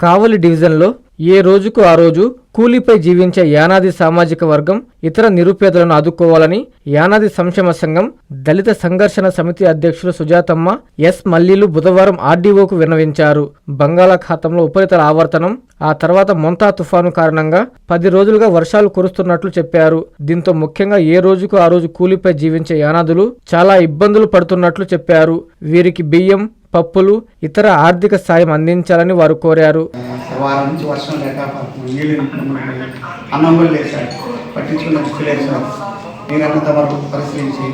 కావలి డివిజన్లో ఏ రోజుకు ఆ రోజు కూలీపై జీవించే యానాది సామాజిక వర్గం ఇతర నిరుపేదలను ఆదుకోవాలని యానాది సంక్షేమ సంఘం దళిత సంఘర్షణ సమితి అధ్యక్షులు సుజాతమ్మ ఎస్ మల్లీలు బుధవారం ఆర్డీఓకు విన్నవించారు. బంగాళాఖాతంలో ఉపరితల ఆవర్తనం ఆ తర్వాత మొంతా తుఫాను కారణంగా పది రోజులుగా వర్షాలు కురుస్తున్నట్లు చెప్పారు. దీంతో ముఖ్యంగా ఏ రోజుకు ఆ రోజు కూలీపై జీవించే యానాదులు చాలా ఇబ్బందులు పడుతున్నట్లు చెప్పారు. వీరికి బియ్యం పప్పులు ఇతర ఆర్థిక సాయం అందించాలని వారు కోరారు. వారం నుంచి వర్షం లేక పాపం నీళ్ళు నింపుకుని అన్నం కూడా లేదు సార్. పట్టించుకున్న దృష్టి లేదు సార్. మీరంత వరకు పరిశీలించి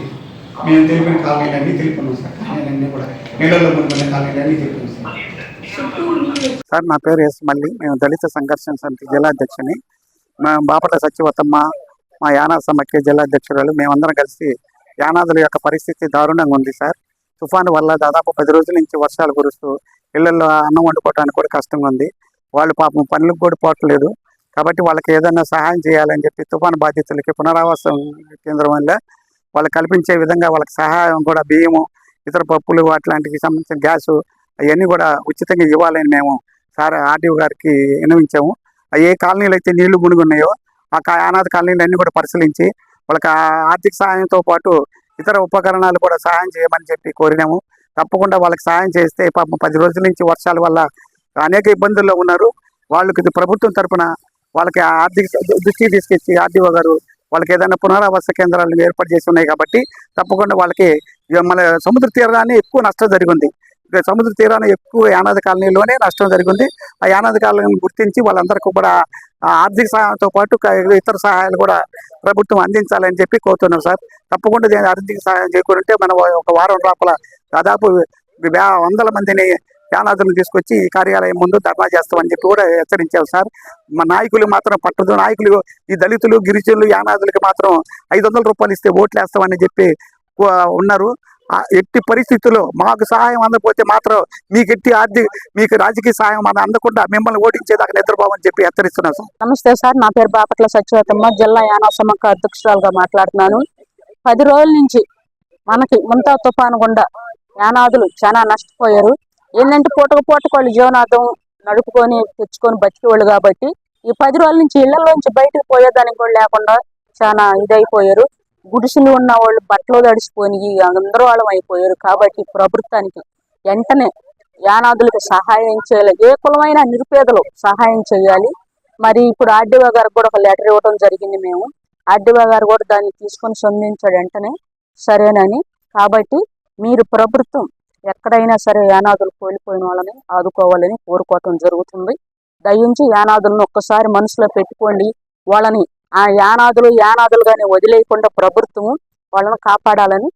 మేము తెలిపిన కాలనీలన్నీ తెలుపున్నాం సార్. కాలనీలన్నీ కూడా నీళ్ళలో మునుకున్న కాలనీలన్నీ తెలిపాం సార్. సార్ నా పేరు ఎస్ మల్లి. మేము దళిత సంఘర్షణ సమితి జిల్లా అధ్యక్షుని. మా బాపట్ల సత్యవతమ్మ మా యానాద సమాఖ్య జిల్లా అధ్యక్షురాలు. మేమందరం కలిసి యానాదుల యొక్క పరిస్థితి దారుణంగా ఉంది సార్. తుఫాను వల్ల దాదాపు పది రోజుల నుంచి వర్షాలు కురుస్తూ ఇళ్ళలో అన్నం వండుకోవడానికి కూడా కష్టంగా ఉంది. వాళ్ళు పాపం పనులకు కూడా పోవట్లేదు. కాబట్టి వాళ్ళకి ఏదైనా సహాయం చేయాలని చెప్పి తుఫాను బాధితులకి పునరావాసం కేంద్రం వల్ల వాళ్ళకి కల్పించే విధంగా వాళ్ళకి సహాయం కూడా బియ్యము ఇతర పప్పులు అట్లాంటికి సంబంధించిన గ్యాసు అవన్నీ కూడా ఉచితంగా ఇవ్వాలని మేము సార్ ఆర్డీఓ గారికి వినవించాము ఏ కాలనీలు అయితే నీళ్ళు మునిగున్నాయో ఆ కా- అనాథ కాలనీలు అన్నీ కూడా పరిశీలించి వాళ్ళకి ఆ ఆర్థిక సహాయంతో పాటు ఇతర ఉపకరణాలు కూడా సహాయం చేయమని చెప్పి కోరినాము. తప్పకుండా వాళ్ళకి సహాయం చేస్తే పాపం పది రోజుల నుంచి వర్షాల వల్ల అనేక ఇబ్బందుల్లో ఉన్నారు. వాళ్ళకి ప్రభుత్వం తరఫున వాళ్ళకి ఆర్థిక దృష్టికి తీసుకొచ్చి ఆర్డీఓ గారు వాళ్ళకి ఏదైనా పునరావాస కేంద్రాలను ఏర్పాటు చేసి ఉన్నాయి కాబట్టి తప్పకుండా వాళ్ళకి ఇక మన సముద్ర తీరాన్ని ఎక్కువ నష్టం జరిగింది. ఇక సముద్ర తీరాన్ని ఎక్కువ యానాది కాలనీలోనే నష్టం జరిగింది. ఆ యానాది కాలనీని గుర్తించి వాళ్ళందరికీ కూడా ఆర్థిక సహాయంతో పాటు ఇతర సహాయాలు కూడా ప్రభుత్వం అందించాలని చెప్పి కోరుతున్నాం సార్. తప్పకుండా దీని ఆర్థిక సహాయం చేకూరుంటే మనం ఒక వారం లోపల దాదాపు వందల మందిని యానాదులను తీసుకొచ్చి ఈ కార్యాలయం ముందు ధర్నా చేస్తామని చెప్పి కూడా హెచ్చరించాం సార్. మా నాయకులు మాత్రం పట్టదు నాయకులు ఈ దళితులు గిరిజనులు యానాదులకి మాత్రం ఐదు వందల రూపాయలు ఇస్తే ఓట్లు వేస్తామని చెప్పి కో- ఉన్నారు. ఎట్టి పరిస్థితుల్లో మాకు సహాయం అందకపోతే మాత్రం మీకు ఎట్టి ఆర్థిక మీకు రాజకీయ సహాయం మన అందకుండా మిమ్మల్ని ఓటించేదాకా నిద్రపోమని చెప్పి హెచ్చరిస్తున్నాం సార్. నమస్తే సార్ నా పేరు బాపట్ల సత్యవతమ్మ జిల్లా యానా సమక్క అధ్యక్షురాలుగా మాట్లాడుతున్నాను. పది రోజుల నుంచి మనకి ముంతా తుఫాను గుండా యానాదులు చాలా నష్టపోయారు. ఏంటంటే పూటకు పూటకు వాళ్ళు జీవనార్థం నడుపుకొని తెచ్చుకొని బతికేవాళ్ళు కాబట్టి ఈ పది రోజుల నుంచి ఇళ్ళలోంచి బయటకు పోయేదానికి కూడా లేకుండా చాలా ఇదైపోయారు. గుడిసెలు ఉన్న వాళ్ళు బట్టలు తడిచిపోయి అందరూ వాళ్ళం అయిపోయారు కాబట్టి ప్రభుత్వానికి వెంటనే యానాదులకు సహాయం చేయాలి. ఏ కులమైన నిరుపేదలు సహాయం చేయాలి. మరి ఇప్పుడు ఆర్డీఓ గారికి కూడా ఒక లెటర్ ఇవ్వడం జరిగింది మేము. ఆర్డీఓ గారు కూడా దాన్ని తీసుకొని స్పందించాడు వెంటనే. సరేనని. కాబట్టి మీరు ప్రభుత్వం ఎక్కడైనా సరే యానాదులు కోల్పోయిన వాళ్ళని ఆదుకోవాలని కోరుకోవటం జరుగుతుంది. దయించి యానాదులను ఒక్కసారి మనసులో పెట్టుకోండి. వాళ్ళని ఆ యానాదులు యానాదులుగానే వదిలేయకుండా ప్రభుత్వం వాళ్ళని కాపాడాలని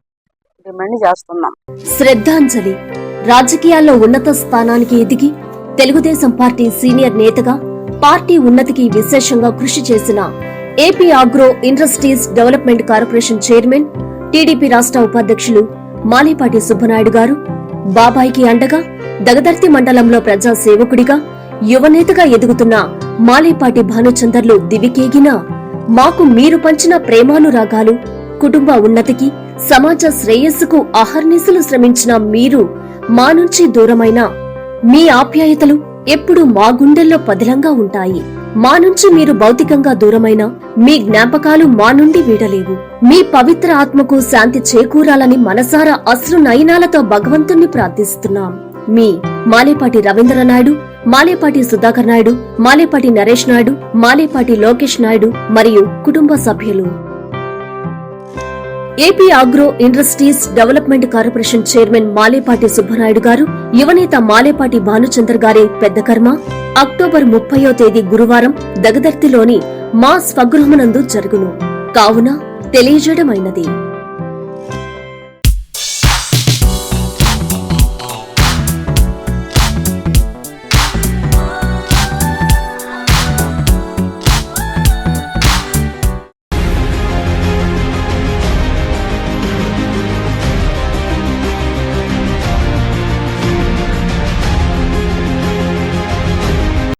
డిమాండ్ చేస్తున్నాం. శ్రద్ధాంజలి రాజకీయాల్లో ఉన్నత స్థానానికి ఎదిగి తెలుగుదేశం పార్టీ సీనియర్ నేతగా పార్టీ ఉన్నతికి విశేషంగా కృషి చేసిన AP agro industries development corporation chairman TDP రాష్ట్ర ఉపాధ్యక్షులు మాలేపాటి సుబ్బనాయుడు గారు బాబాయికి అండగా దగదర్తి మండలంలో ప్రజా సేవకుడిగా యువనేతగా ఎదుగుతున్న మాలేపాటి భానుచందర్లు దివికేగిన మాకు మీరు పంచిన ప్రేమానురాగాలు కుటుంబ ఉన్నతికి సమాజ శ్రేయస్సుకు అహర్నిశలు శ్రమించిన మీరు మా నుంచి దూరమైన మీ ఆప్యాయతలు ఎప్పుడూ మా గుండెల్లో పదిలంగా ఉంటాయి. మా నుంచి మీరు భౌతికంగా దూరమైన మీ జ్ఞాపకాలు మా నుండి వీడలేవు. మీ పవిత్ర ఆత్మకు శాంతి చేకూరాలని మనసారా అశ్రు నయనాలతో భగవంతుణ్ణి ప్రార్థిస్తున్నాం. మీ మాలేపాటి రవీంద్రనాయుడు మాలేపాటి సుధాకర్ నాయుడు మాలేపాటి నరేష్ నాయుడు మాలేపాటి లోకేష్ నాయుడు మరియు కుటుంబ సభ్యులు. AP agro industries development corporation chairman Malepati Subbanaidu గారు యువనేత మాలేపాటి భానుచందర్ గారి పెద్ద కర్మ. అక్టోబర్ ముప్పయో తేదీ గురువారం దగదర్తిలోని మా స్వగృహమునందు జరుగును. కావున తెలియజేయడమైనది.